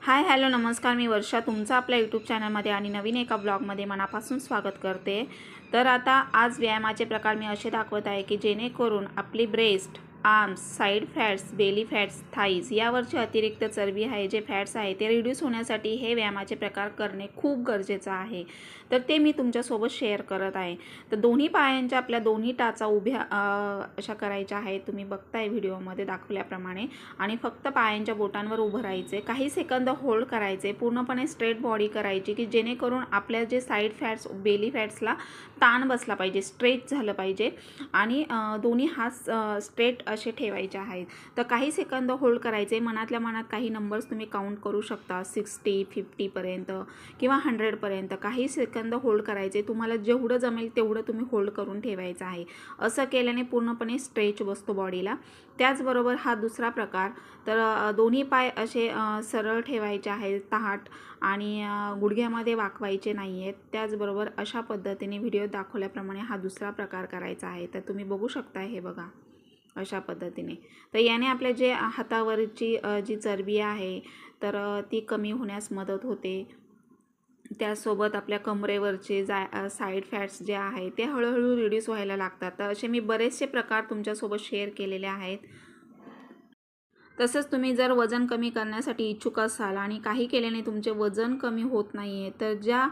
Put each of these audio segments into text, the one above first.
Hi hello नमस्कार. मी वर्षा तुमचं आपल्या यूट्यूब चॅनलमध्ये आणि नवीन एका ब्लॉगमध्ये मनापासून स्वागत करते. तर आता आज व्यायामाचे प्रकार मी असे दाखवत आहे की जेणेकरून आपली breast arms side fats belly fats thighs यावरची अतिरिक्त चरबी आहे जे फॅट्स आहे ते रिड्यूस होण्यासाठी हे व्यायामाचे प्रकार करणे खूप गरजेचं आहे. तर ते मी तुमच्यासोबत शेअर करत आहे. तर दोन्ही पायांच्या आपल्या दोन्ही टाचा उभ्या अशा करायच्या आहेत. तुम्ही बघताय व्हिडिओमध्ये दाखवल्याप्रमाणे. आणि फक्त पायांच्या बोटांवर उभं राहायचे काही सेकंद होल्ड करायचे पूर्णपणे स्ट्रेट बॉडी करायची की जेणेकरून आपल्या जे साईड फॅट्स बेली फॅट्सला ताण बसला पाहिजे स्ट्रेच झालं पाहिजे. आणि दोन्ही हात स्ट्रेट असे ठेवायचे आहेत. तर काही सेकंद होल्ड करायचे. मनातल्या मनात काही नंबर्स तुम्ही काउंट करू शकता. सिक्स्टी फिफ्टीपर्यंत किंवा हंड्रेडपर्यंत काही सेकंद होल्ड करायचे. तुम्हाला जेवढं जमेल तेवढं तुम्ही होल्ड करून ठेवायचं आहे. असं केल्याने पूर्णपणे स्ट्रेच बसतो बॉडीला. त्याचबरोबर हा दुसरा प्रकार. तर दोन्ही पाय असे सरळ ठेवायचे आहेत. ताहाट आणि गुडघ्यामध्ये वाकवायचे नाही आहेत त्याचबरोबर अशा पद्धतीने व्हिडिओ दाखवल्याप्रमाणे हा दुसरा प्रकार करायचा आहे. तर तुम्ही बघू शकता हे बघा. अशा पद्धतीने. तर याने आपल्या जे हातावरची जी चरबी आहे तर ती कमी होण्यास मदत होते. त्यासोबत आपल्या कमरेवरचे जा साईड फॅट्स जे आहे ते हळूहळू रिड्यूस व्हायला लागतात. तर असे मी बरेचसे प्रकार तुमच्यासोबत शेअर केलेले आहेत. तसंच तुम्ही जर वजन कमी करण्यासाठी इच्छुक असाल आणि काही केल्याने तुमचे वजन कमी होत नाही आहे तर ज्या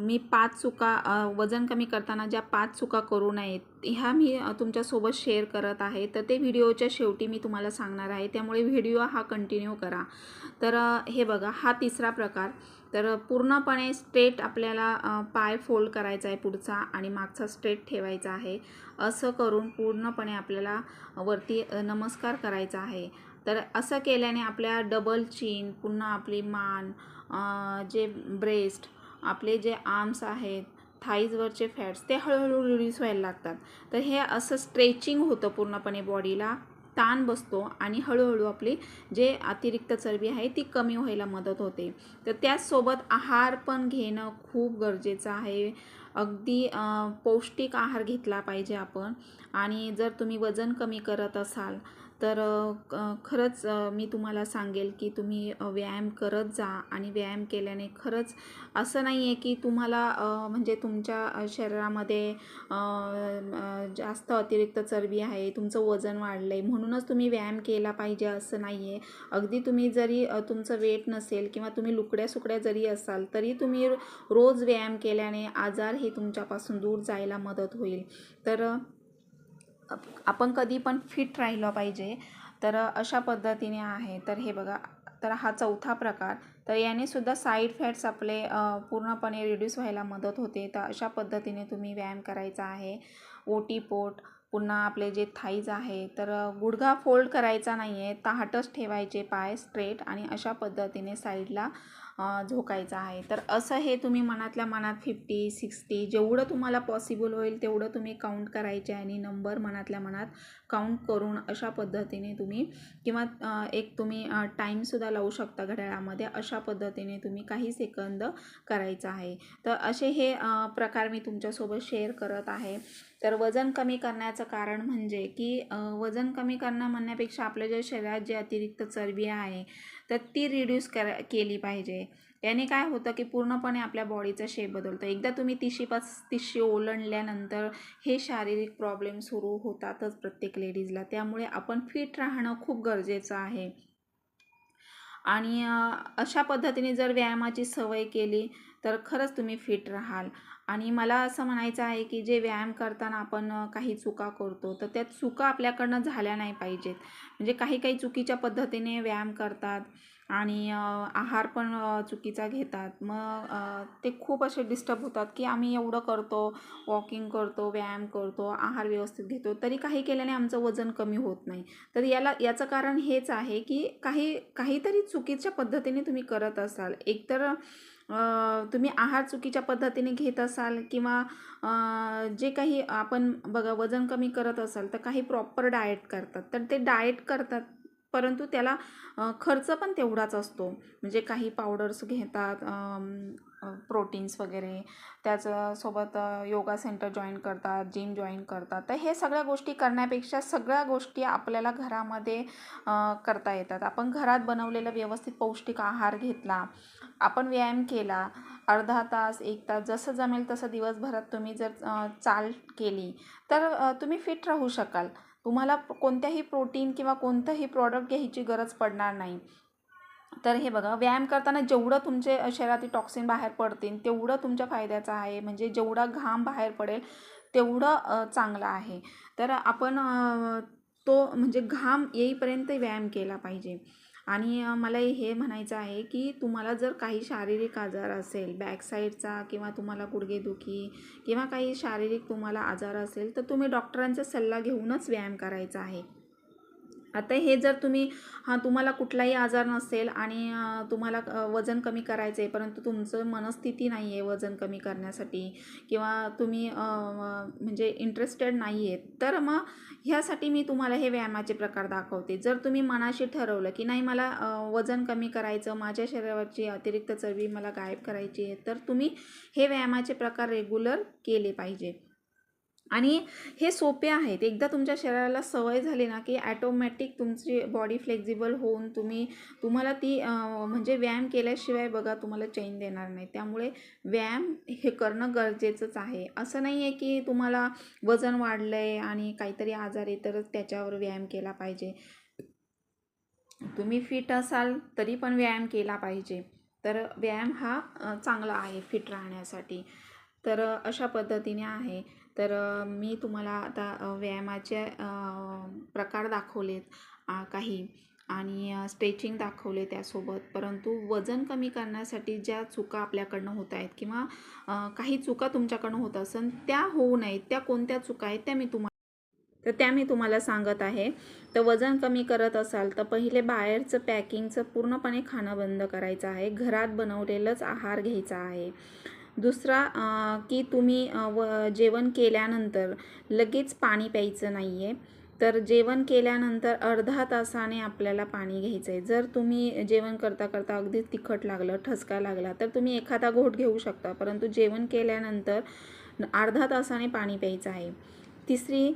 मी पाच चुका वजन कमी करताना ज्या पाच चुका करू नयेत ह्या मी तुमच्यासोबत शेअर करत आहे. तर ते व्हिडिओच्या शेवटी मी तुम्हाला सांगणार आहे. त्यामुळे व्हिडिओ हा कंटिन्यू करा. तर हे बघा हा तिसरा प्रकार. तर पूर्णपणे स्ट्रेट आपल्याला पाय फोल्ड करायचा आहे पुढचा आणि मागचा स्ट्रेट ठेवायचा आहे. असं करून पूर्णपणे आपल्याला वरती नमस्कार करायचा आहे. तर असं केल्याने आपल्या डबल चीन पुन्हा आपली मान जे ब्रेस्ट आपले जे आर्म्स आहेत थाईजवरचे फॅट्स ते हळूहळू रिड्यूस व्हायला लागतात. तर हे असं स्ट्रेचिंग होतं पूर्णपणे बॉडीला ताण बसतो आणि हळूहळू आपली जे अतिरिक्त चरबी आहे ती कमी व्हायला मदत होते. तर त्याचसोबत आहार पण घेणं खूप गरजेचं आहे. अगदी पौष्टिक आहार घेतला पाहिजे आपण. आणि जर तुम्ही वजन कमी करत असाल तर खरंच मी तुम्हाला सांगेल की तुम्ही व्यायाम करत जा आणि व्यायाम केल्याने खरंच असं नाही आहे की तुम्हाला म्हणजे तुमच्या शरीरामध्ये जास्त अतिरिक्त चरबी आहे तुमचं वजन वाढलं आहे म्हणूनच तुम्ही व्यायाम केला पाहिजे असं नाही आहे अगदी तुम्ही जरी तुमचं वेट नसेल किंवा तुम्ही लुकड्या सुकड्या जरी असाल तरी तुम्ही रोज व्यायाम केल्याने आजार हे तुमच्यापासून दूर जायला मदत होईल. तर आपण कधी पण फिट राहिलं पाहिजे. तर अशा पद्धतीने आहे. तर हे बघा तर हा चौथा प्रकार. तर याने सुद्धा साईड फॅट्स आपले पूर्णपणे रिड्यूस व्हायला मदत होते. तर अशा पद्धतीने तुम्ही व्यायाम करायचा आहे. ओटी पोट पुन्हा आपले जे थाईज आहे तर गुडघा फोल्ड करायचा नाही आहे ताहटच ठेवायचे पाय स्ट्रेट आणि अशा पद्धतीने साईडला झोकायचं आहे. तर असं हे तुम्ही मनातल्या मनात फिफ्टी सिक्स्टी जेवढं तुम्हाला पॉसिबल होईल तेवढं तुम्ही काउंट करायचे आणि नंबर मनातल्या मनात काउंट करून अशा पद्धतीने तुम्ही किंवा एक तुम्ही टाईमसुद्धा लावू शकता घड्याळामध्ये. अशा पद्धतीने तुम्ही काही सेकंद करायचं आहे. तर असे हे प्रकार मी तुमच्यासोबत शेअर करत आहे. तर वजन कमी करण्याचं कारण म्हणजे की वजन कमी करणं म्हणण्यापेक्षा आपल्या ज्या शरीरात जे अतिरिक्त चरबी आहे तर ती रिड्यूस कर केली पाहिजे. याने काय होतं की पूर्णपणे आपल्या बॉडीचा शेप बदलतो. एकदा तुम्ही तिशीपास तिशी ओलांडल्यानंतर हे शारीरिक प्रॉब्लेम सुरू होतातच प्रत्येक लेडीजला त्यामुळे आपण फिट राहणं खूप गरजेचं आहे. आणि अशा पद्धतीने जर व्यायामाची सवय केली तर खरंच तुम्ही फिट राहाल. आणि मला असं म्हणायचं आहे की जे व्यायाम करताना आपण काही चुका करतो तर त्या चुका आपल्याकडनं झाल्या नाही पाहिजेत. म्हणजे काही काही चुकीच्या पद्धतीने व्यायाम करतात. आणि आहार पण चुकीचा घेतात. मग ते खूप असे डिस्टर्ब होतात की आम्ही एवढं करतो वॉकिंग करतो व्यायाम करतो आहार व्यवस्थित घेतो तरी काही केल्याने आमचं वजन कमी होत नाही. तर याला याचं कारण हेच आहे की काही काहीतरी चुकीच्या पद्धतीने तुम्ही करत असाल. एकतर तुम्ही आहार चुकीच्या पद्धतीने घेत असाल किंवा जे काही आपण बघा वजन कमी करत असाल तर काही प्रॉपर डाएट करतात. तर ते डाएट करतात परंतु त्याला खर्च पण तेवढाच असतो. म्हणजे काही पावडर्स घेतात प्रोटीन्स वगैरे. त्याचसोबत योगा सेंटर जॉईन करतात जिम जॉईन करतात. तर हे सगळ्या गोष्टी करण्यापेक्षा सगळ्या गोष्टी आपल्याला घरामध्ये करता येतात. आपण घरात बनवलेला व्यवस्थित पौष्टिक आहार घेतला आपण व्यायाम केला अर्धा तास एक तास जसं जमेल तसं दिवसभरात तुम्ही जर चाल केली तर तुम्ही फिट राहू शकाल. तुम्हाला कोणत्याही प्रोटीन किंवा कोणतंही प्रॉडक्ट घ्यायची गरज पडणार नाही. तर हे बघा व्यायाम करताना जेवढं तुमचे शरीरातील टॉक्सिन बाहेर पडतील तेवढं तुमच्या फायद्याचं आहे. म्हणजे जेवढा घाम बाहेर पडेल तेवढं चांगलं आहे. तर आपण तो म्हणजे घाम येईपर्यंत व्यायाम केला पाहिजे. आणि मला हे म्हणायचं आहे की तुम्हाला जर काही शारीरिक आजार असेल बॅकसाईडचा किंवा तुम्हाला गुडघेदुखी किंवा काही शारीरिक तुम्हाला आजार असेल तर तुम्ही डॉक्टरांचा सल्ला घेऊनच व्यायाम करायचा आहे. आता हे जर तुम्ही हां तुम्हाला कुठलाही आजार नसेल आणि तुम्हाला वजन कमी करायचं आहे परंतु तुमचं मनस्थिती नाही आहे वजन कमी करण्यासाठी किंवा तुम्ही म्हणजे इंटरेस्टेड नाही आहेत तर मग ह्यासाठी मी तुम्हाला हे व्यायामाचे प्रकार दाखवते. जर तुम्ही मनाशी ठरवलं की नाही मला वजन कमी करायचं माझ्या शरीरावरची अतिरिक्त चरबी मला गायब करायची आहे तर तुम्ही हे व्यायामाचे प्रकार रेग्युलर केले पाहिजे. आणि हे सोपे आहेत. एकदा तुमच्या शरीराला सवय झाली ना की ॲटोमॅटिक तुमची बॉडी फ्लेक्झिबल होऊन तुम्ही तुम्हाला ती म्हणजे व्यायाम केल्याशिवाय बघा तुम्हाला चैन देणार नाही. त्यामुळे व्यायाम हे करणं गरजेचंच आहे. असं नाही आहे की तुम्हाला वजन वाढलं आहे आणि काहीतरी आजार आहे तरच त्याच्यावर व्यायाम केला पाहिजे. तुम्ही फिट असाल तरी पण व्यायाम केला पाहिजे. तर व्यायाम हा चांगला आहे फिट राहण्यासाठी. तर अशा पद्धतीने आहे. तर मी तुम्हाला आता व्यायामाचे प्रकार दाखवलेत काही. आणि स्ट्रेचिंग दाखवले त्यासोबत. परंतु वजन कमी करण्यासाठी ज्या चुका आपल्याकडनं होत आहेत किंवा काही चुका तुमच्याकडनं होत असेल त्या होऊ नयेत. त्या कोणत्या चुका आहेत त्या मी तुम्हाला तर त्या मी तुम्हाला सांगत आहे. तर वजन कमी करत असाल तर पहिले बाहेरचं पॅकिंगचं पूर्णपणे खाणं बंद करायचं आहे. घरात बनवलेलंच आहार घ्यायचा आहे. दुसरा की तुम्ही व जेवण केल्यानंतर लगेच पाणी प्यायचं नाही आहे तर जेवण केल्यानंतर अर्धा तासाने आपल्याला पाणी घ्यायचं आहे जर तुम्ही जेवण करता करता अगदी तिखट लागलं ठसका लागला तर तुम्ही एखादा घोट घेऊ शकता. परंतु जेवण केल्यानंतर अर्धा तासाने पाणी प्यायचं आहे. तिसरी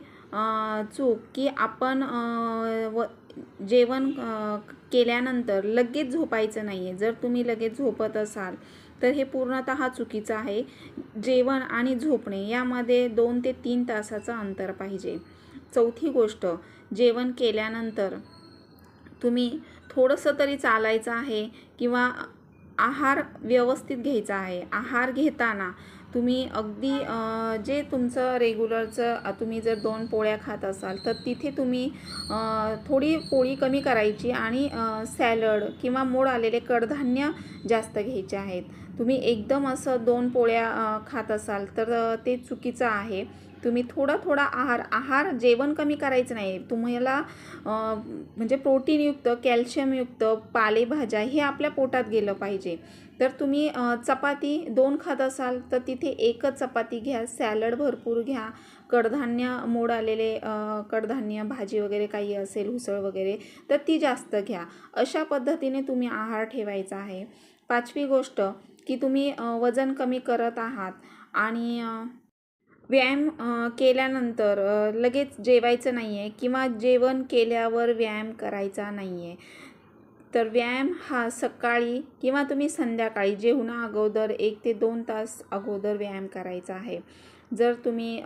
चूक की आपण व जेवण केल्यानंतर लगेच झोपायचं नाही आहे जर तुम्ही लगेच झोपत असाल तर हे पूर्णतः चुकीचं आहे. जेवण आणि झोपणे यामध्ये दोन ते तीन तासाचं अंतर पाहिजे. चौथी गोष्ट जेवण केल्यानंतर तुम्ही थोडंसं तरी चालायचं आहे किंवा आहार व्यवस्थित घ्यायचा आहे. आहार घेताना तुम्ही अगदी जे तुमचं रेग्युलरचं तुम्ही जर दोन पोळ्या खात असाल तर तिथे तुम्ही थोडी पोळी कमी करायची आणि सॅलड किंवा मोड आलेले कडधान्य जास्त घ्यायचे आहेत. तुम्ही एकदम असं दोन पोळ्या खात असाल तर ते चुकीचं आहे. तुम्ही थोडा थोडा आहार आहार जेवण कमी करायचं नाही. तुम्हाला म्हणजे प्रोटीनयुक्त कॅल्शियमयुक्त पालेभाज्या हे आपल्या पोटात गेलं पाहिजे. तर तुम्ही चपाती दोन खात असाल तर तिथे एकच चपाती घ्या सॅलड भरपूर घ्या कडधान्य मोड आलेले कडधान्य भाजी वगैरे काही असेल उसळ वगैरे तर ती जास्त घ्या. अशा पद्धतीने तुम्ही आहार ठेवायचा आहे. पाचवी गोष्ट की तुम्ही वजन कमी करत आहात आणि व्यायाम केल्यानंतर लगेच जेवायचं नाही आहे किंवा जेवण केल्यावर व्यायाम करायचा नाही आहे तर व्यायाम हा सकाळी किंवा तुम्ही संध्याकाळी जेवणा अगोदर एक ते दोन तास अगोदर व्यायाम करायचा आहे. जर तुम्ही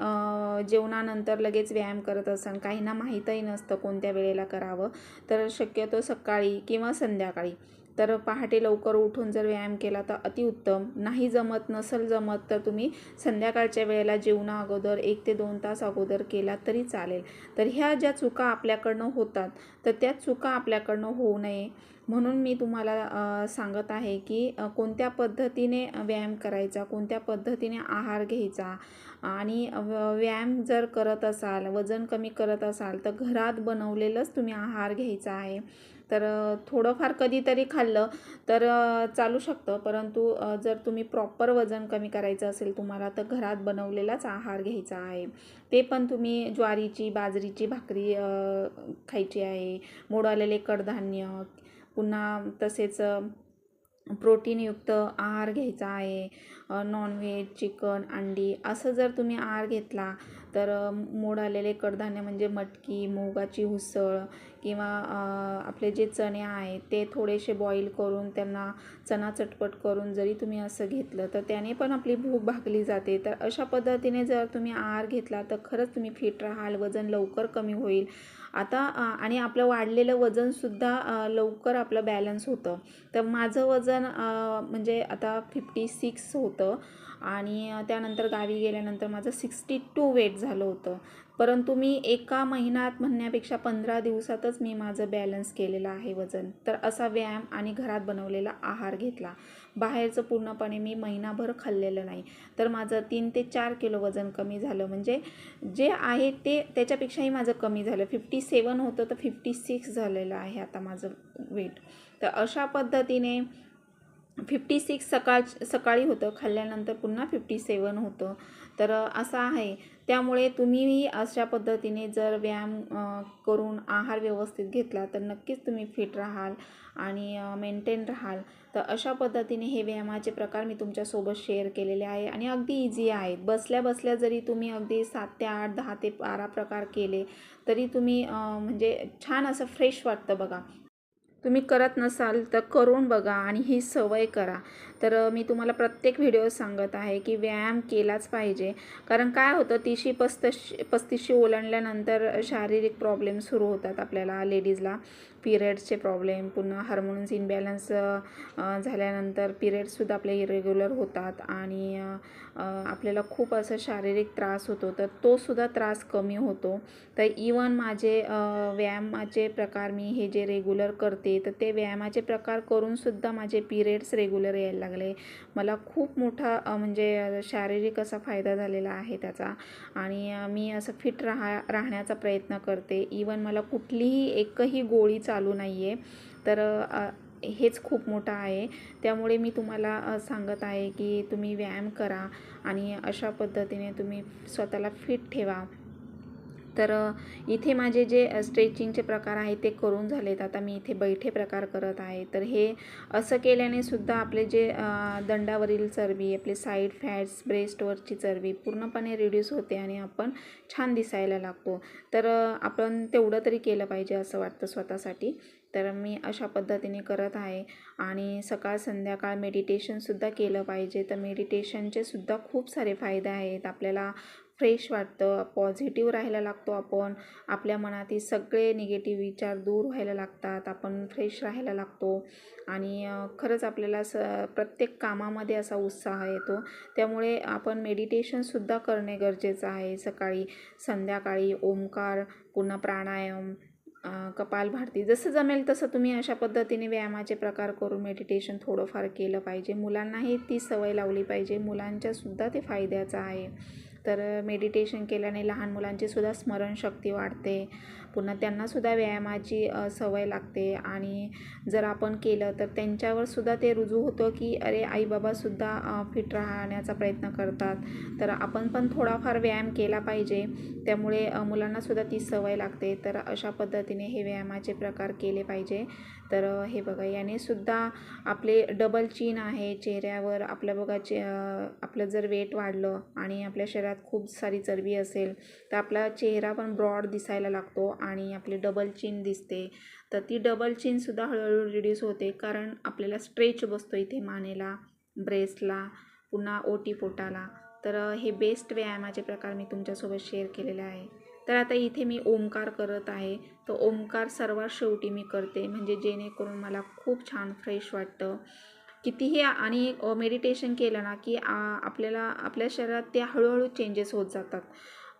जेवणानंतर लगेच व्यायाम करत असाल काहींना माहीतही नसतं कोणत्या वेळेला करावं तर शक्यतो सकाळी किंवा संध्याकाळी. तर पहाटे लवकर उठून जर व्यायाम केला तर अतिउत्तम. नाही जमत नसल जमत तर तुम्ही संध्याकाळच्या वेळेला जेवणा अगोदर एक ते दोन तास अगोदर केला तरी चालेल. तर ह्या ज्या चुका आपल्याकडनं होतात तर त्या चुका आपल्याकडनं होऊ नये. म्हणून मी तुम्हाला सांगत आहे की कोणत्या पद्धतीने व्यायाम करायचा कोणत्या पद्धतीने आहार घ्यायचा आणि व्यायाम जर करत असाल वजन कमी करत असाल तर घरात बनवलेलंच तुम्ही आहार घ्यायचा आहे. तर थोडंफार कधीतरी खाल्लं तर चालू शकतं. परंतु जर तुम्ही प्रॉपर वजन कमी करायचं असेल तुम्हाला तर घरात बनवलेलाच आहार घ्यायचा आहे. ते पण तुम्ही ज्वारीची बाजरीची भाकरी खायची आहे. मोड आलेले कडधान्य पुन्हा तसेच प्रोटीनयुक्त आहार घ्यायचा आहे. नॉनव्हेज चिकन अंडी असं जर तुम्ही आहार घेतला तर मोड आलेले कडधान्य म्हणजे मटकी मुगाची उसळ किंवा आपले जे चणे आहेत ते थोडेसे बॉईल करून त्यांना चणा चटपट करून जरी तुम्ही असं घेतलं तर त्याने पण आपली भूक भागली जाते. तर अशा पद्धतीने जर तुम्ही आहार घेतला तर खरंच तुम्ही फिट राहाल वजन लवकर कमी होईल. आता आणि आपलं वाढलेलं वजनसुद्धा लवकर आपलं बॅलन्स होतं. तर माझं वजन म्हणजे आता फिफ्टी सिक्स होतं आणि त्यानंतर गावी गेल्यानंतर माझं सिक्स्टी टू वेट झालं होतं. परंतु मी एका महिन्यात म्हणण्यापेक्षा पंधरा दिवसातच मी माझं बॅलन्स केलेलं आहे वजन. तर असा व्यायाम आणि घरात बनवलेला आहार घेतला. बाहेरचं पूर्णपणे मी महिनाभर खाल्लेलं नाही. तर माझं तीन ते चार किलो वजन कमी झालं. म्हणजे जे आहे ते त्याच्यापेक्षाही माझं कमी झालं. फिफ्टी सेवन होतं तर फिफ्टी सिक्स झालेलं आहे आता माझं वेट तर अशा पद्धतीने फिफ्टी सिक्स सकाळ सकाळी होतं. खाल्ल्यानंतर पुन्हा फिफ्टी सेवन होतं. तर असं आहे. त्यामुळे तुम्हीही अशा पद्धतीने जर व्यायाम करून आहार व्यवस्थित घेतला तर नक्कीच तुम्ही फिट राहाल. आणि मेंटेन राहाल. तर अशा पद्धतीने हे व्यायामाचे प्रकार मी तुमच्यासोबत शेअर केलेले आहे आणि अगदी इझी आहेत. बसल्या बसल्या जरी तुम्ही अगदी सात ते आठ दहा ते बारा प्रकार केले तरी तुम्ही म्हणजे छान असं फ्रेश वाटतं बघा. तुम्ही करत नसाल तर करून बघा आणि ही सवय करा. तर मी तुम्हाला प्रत्येक व्हिडिओ सांगत आहे की व्यायाम केलाच पाहिजे. कारण काय होतं तिशी पस्तीशी पस्तीसशी ओलांडल्यानंतर शारीरिक प्रॉब्लेम सुरू होतात आपल्याला लेडीजला पिरियड्सचे प्रॉब्लेम पुन्हा हार्मोन्स इनबॅलन्स झाल्यानंतर पिरियड्ससुद्धा आपले इरेग्युलर होतात आणि आपल्याला खूप असं शारीरिक त्रास होतो. तर तोसुद्धा त्रास कमी होतो. तर इवन माझे व्यायामाचे प्रकार मी हे जे रेग्युलर करते तर ते व्यायामाचे प्रकार करूनसुद्धा माझे पिरियड्स रेग्युलर यायला लागले. मला खूप मोठा म्हणजे शारीरिक असा फायदा झालेला आहे त्याचा. आणि मी असं फिट राहा राहण्याचा प्रयत्न करते. इवन मला कुठलीही एकही गोळीचा चालू नाही आहे तर हेच खूप मोठं आहे. त्यामुळे मी तुम्हाला सांगत आहे की तुम्ही व्यायाम करा आणि अशा पद्धतीने तुम्ही स्वतःला फिट ठेवा. तर इथे माझे जे स्ट्रेचिंगचे प्रकार आहेत ते करून झालेत. आता मी इथे बैठे प्रकार करत आहे. तर हे असं केल्याने सुद्धा आपले जे दंडावरील चरबी आपले साईड फॅट्स ब्रेस्टवरची चरबी पूर्णपणे रिड्यूस होते आणि आपण छान दिसायला लागतो. तर आपण तेवढं तरी केलं पाहिजे असं वाटतं स्वतःसाठी. तर मी अशा पद्धतीने करत आहे आणि सकाळ संध्याकाळ मेडिटेशनसुद्धा केलं पाहिजे. तर मेडिटेशनचे सुद्धा खूप सारे फायदे आहेत. आपल्याला फ्रेश वाटतं. पॉझिटिव्ह राहायला लागतो आपण. आपल्या मनातील सगळे निगेटिव्ह विचार दूर व्हायला लागतात. आपण फ्रेश राहायला लागतो. आणि खरंच आपल्याला स प्रत्येक कामामध्ये असा उत्साह येतो. त्यामुळे आपण मेडिटेशनसुद्धा करणे गरजेचं आहे. सकाळी संध्याकाळी ओंकार पुन्हा प्राणायाम कपालभाती जसं जमेल तसं तुम्ही अशा पद्धतीने व्यायामाचे प्रकार करून मेडिटेशन थोडंफार केलं पाहिजे. मुलांनाही ती सवय लावली पाहिजे. मुलांच्यासुद्धा ते फायद्याचं आहे. तर मेडिटेशन केल्याने लहान मुलांची सुद्धा स्मरणशक्ती वाढते. पुन्हा त्यांनासुद्धा व्यायामाची सवय लागते. आणि जर आपण केलं तर त्यांच्यावर सुद्धा ते रुजू होतं की अरे आई बाबासुद्धा फिट राहण्याचा प्रयत्न करतात. तर आपण पण थोडाफार व्यायाम केला पाहिजे. त्यामुळे मुलांनासुद्धा ती सवय लागते. तर अशा पद्धतीने हे व्यायामाचे प्रकार केले पाहिजे. तर हे बघा याने सुद्धा आपले डबल चीन आहे. चेहऱ्यावर आपलं बघा चे आपलं जर वेट वाढलं आणि आपल्या शरीरात खूप सारी चरबी असेल तर आपला चेहरा पण ब्रॉड दिसायला लागतो. आणि आपली डबल चीन दिसते. तर ती डबल चीनसुद्धा हळूहळू रिड्यूस होते कारण आपल्याला स्ट्रेच बसतो इथे मानेला ब्रेस्टला पुन्हा ओटी पोटाला. तर हे बेस्ट व्यायामाचे प्रकार मी तुमच्यासोबत शेअर केलेले आहे. तर आता इथे मी ओंकार करत आहे. तर ओंकार सर्वात शेवटी मी करते म्हणजे जेणेकरून मला खूप छान फ्रेश वाटतं. कितीही आणि मेडिटेशन केलं ना की आपल्याला आपल्या शरीरात ते हळूहळू चेंजेस होत जातात.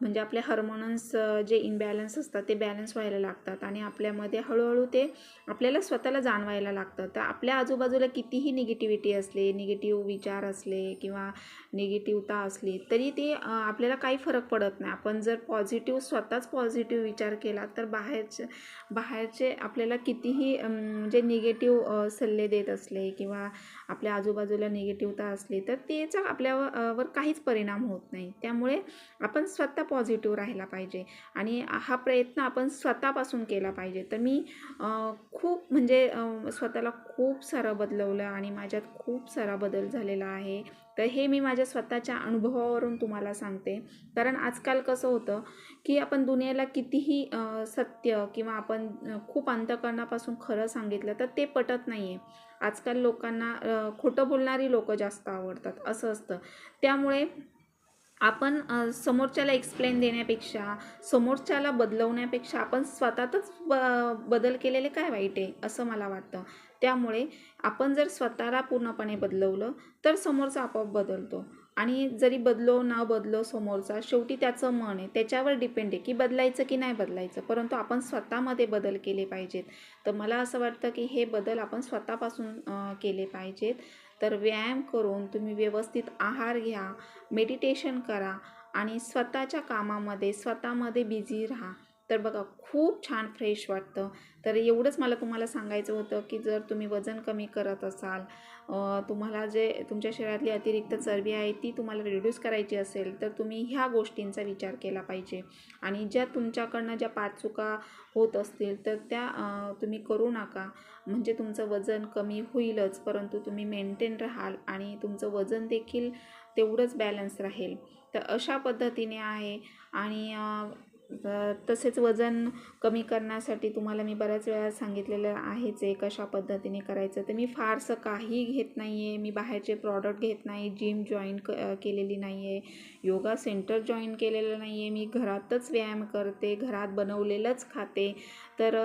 म्हणजे आपले हार्मोन्स जे इनबॅलन्स असतात ते बॅलन्स व्हायला लागतात आणि आपल्यामध्ये हळूहळू ते आपल्याला स्वतःला जाणवायला लागतं. तर आपल्या आजूबाजूला कितीही निगेटिव्हिटी असले निगेटिव्ह विचार असले किंवा निगेटिव्हता असली तरी ते आपल्याला काही फरक पडत नाही. आपण जर पॉझिटिव्ह स्वतःच पॉझिटिव्ह विचार केला तर बाहेरचे बाहेरचे आपल्याला कितीही म्हणजे निगेटिव्ह सल्ले देत असले किंवा आपल्या आजूबाजूला निगेटिव्हता असली तर त्याचा आपल्यावर वर काहीच परिणाम होत नाही. त्यामुळे आपण स्वतः पॉझिटिव्ह राहायला पाहिजे. आणि हा प्रयत्न आपण स्वतःपासून केला पाहिजे. तर मी खूप म्हणजे स्वतःला खूप सारं बदलवलं आणि माझ्यात खूप सारा बदल झालेला आहे. तर हे मी माझ्या स्वतःच्या अनुभवावरून तुम्हाला सांगते. कारण आजकाल कसं होतं की आपण दुनियेला कितीही सत्य किंवा आपण खूप अंतकरणापासून खरं सांगितलं तर ते पटत नाही आहे आजकाल लोकांना खोटं बोलणारी लोकं जास्त आवडतात असं असतं. त्यामुळे आपण समोरच्याला एक्सप्लेन देण्यापेक्षा समोरच्याला बदलवण्यापेक्षा आपण स्वतःतच ब बदल केलेले काय वाईट आहे असं मला वाटतं. त्यामुळे आपण जर स्वतःला पूर्णपणे बदलवलं तर समोरचा आपोआप बदलतो. आणि जरी बदलो न बदलो समोरचा शेवटी त्याचं मन आहे त्याच्यावर डिपेंड आहे की बदलायचं की नाही बदलायचं. परंतु आपण स्वतःमध्ये बदल केले पाहिजेत. तर मला असं वाटतं की हे बदल आपण स्वतःपासून केले पाहिजेत. तर व्यायाम करून तुम्ही व्यवस्थित आहार घ्या मेडिटेशन करा आणि स्वतःच्या कामामध्ये स्वतःमध्ये बिझी राहा. तर बघा खूप छान फ्रेश वाटतं. तर एवढंच मला तुम्हाला सांगायचं होतं की जर तुम्ही वजन कमी करत असाल तुम्हाला जे तुमच्या शरीरातली अतिरिक्त चरबी आहे ती तुम्हाला रिड्यूस करायची असेल तर तुम्ही ह्या गोष्टींचा विचार केला पाहिजे. आणि ज्या तुमच्याकडनं ज्या पाच चुका होत असतील तर त्या तुम्ही करू नका. म्हणजे तुमचं वजन कमी होईलच परंतु तुम्ही मेंटेन राहाल आणि तुमचं वजन देखील तेवढंच बॅलन्स राहील. तर अशा पद्धतीने आहे. आणि तसेच वजन कमी करण्यासाठी तुम्हाला मी बऱ्याच वेळा सांगितलेलं आहेच आहे कशा पद्धतीने करायचं. तर मी फारसं काही घेत नाही आहे मी बाहेरचे प्रॉडक्ट घेत नाही. जिम जॉईन क केलेली नाही आहे योगा सेंटर जॉईन केलेलं नाही आहे मी घरातच व्यायाम करते. घरात बनवलेलंच खाते. तर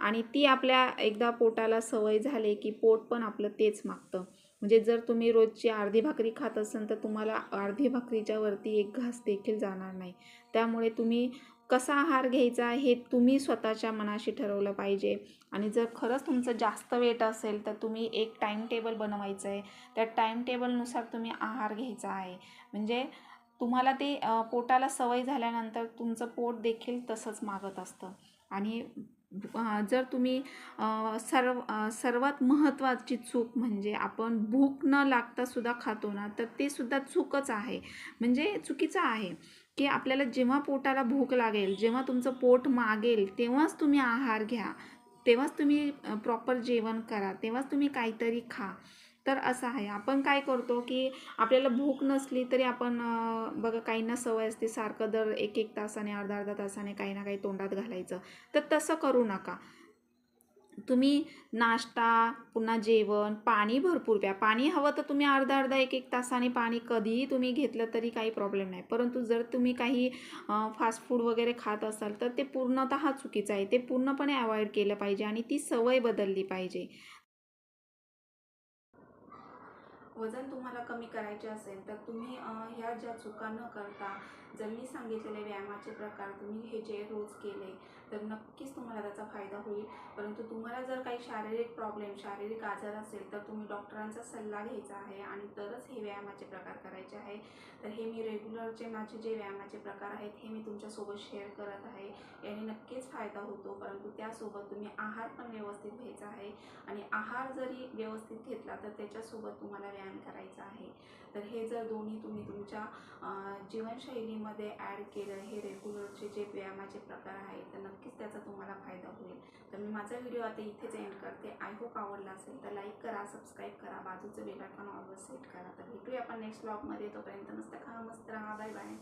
आणि ती आपल्या एकदा पोटाला सवय झाली की पोट पण आपलं तेच मागतं. म्हणजे जर तुम्ही रोजची अर्धी भाकरी खात असाल तर तुम्हाला अर्धी भाकरीच्या वरती एक घास देखील जाणार नाही. त्यामुळे तुम्ही कसा आहार घ्यायचा हे तुम्ही स्वतःच्या मनाशी ठरवलं पाहिजे. आणि जर खरंच तुमचं जास्त वेट असेल तर तुम्ही एक टाईम टेबल बनवायचं आहे त्या टाईम टेबलनुसार तुम्ही आहार घ्यायचा आहे. म्हणजे तुम्हाला ते पोटाला सवय झाल्यानंतर तुमचं पोट देखील तसंच मागत असतं. आणि जर तुम्ही सर्व सर्वात महत्त्वाची चूक म्हणजे आपण भूक न लागता सुद्धा खातो ना तर ते सुद्धा चूकच आहे. म्हणजे चुकीचं आहे. की आपल्याला जेव्हा पोटाला भूक लागेल जेव्हा तुमचं पोट मागेल तेव्हाच तुम्ही आहार घ्या. तेव्हाच तुम्ही प्रॉपर जेवण करा. तेव्हाच तुम्ही काहीतरी खा. तर असं आहे. आपण काय करतो की आपल्याला भूक नसली तरी आपण बघा काहींना सवय असते. सारखं दर एक एक तासाने अर्धा अर्धा तासाने काही ना काही तोंडात घालायचं. तर तसं करू नका. तुम्ही नाश्ता पुन्हा जेवण पाणी भरपूर प्या. पाणी हवं तर तुम्ही अर्धा अर्धा एक एक तासाने पाणी कधीही तुम्ही घेतलं तरी काही प्रॉब्लेम नाही. परंतु जर तुम्ही काही फास्ट फूड वगैरे खात असाल तर ते पूर्णतः चुकीचं आहे. ते पूर्णपणे अवॉइड केलं पाहिजे आणि ती सवय बदलली पाहिजे. वजन तुम्हाला कमी करायचे असेल तर तुम्ही ह्या ज्या चुका न करता जर मी सांगितलेले व्यायामाचे प्रकार तुम्ही हे जे रोज केले तर नक्कीच तुम्हाला त्याचा फायदा होईल. परंतु तुम्हाला जर काही शारीरिक प्रॉब्लेम शारीरिक आजार असेल तर तुम्ही डॉक्टरांचा सल्ला घ्यायचा आहे आणि तरच हे व्यायामाचे प्रकार करायचे आहे. तर हे मी रेग्युलरचे माझे जे व्यायामाचे प्रकार आहेत हे मी तुमच्यासोबत शेअर करत आहे. याने नक्कीच फायदा होतो परंतु त्यासोबत तुम्ही आहार पण व्यवस्थित घ्यायचा आहे. आणि आहार जरी व्यवस्थित घेतला तर त्याच्यासोबत तुम्हाला व्यायाम करायचा आहे. तर हे जर दोन्ही तुम्ही तुमच्या जीवनशैलीमध्ये ॲड केलं हे रेग्युलरचे जे व्यायामाचे प्रकार आहेत तर नक्कीच त्याचा तुम्हाला फायदा होईल. तर मी माझा व्हिडिओ आता इथेच एंड करते. आय होप आवडला असेल तर लाईक करा सबस्क्राईब करा बाजूचं बेल आयकॉन ऑलवेज सेट करा. तर भेटूया आपण नेक्स्ट ब्लॉगमध्ये तोपर्यंत मस्त खा मस्त राहा. Bye bye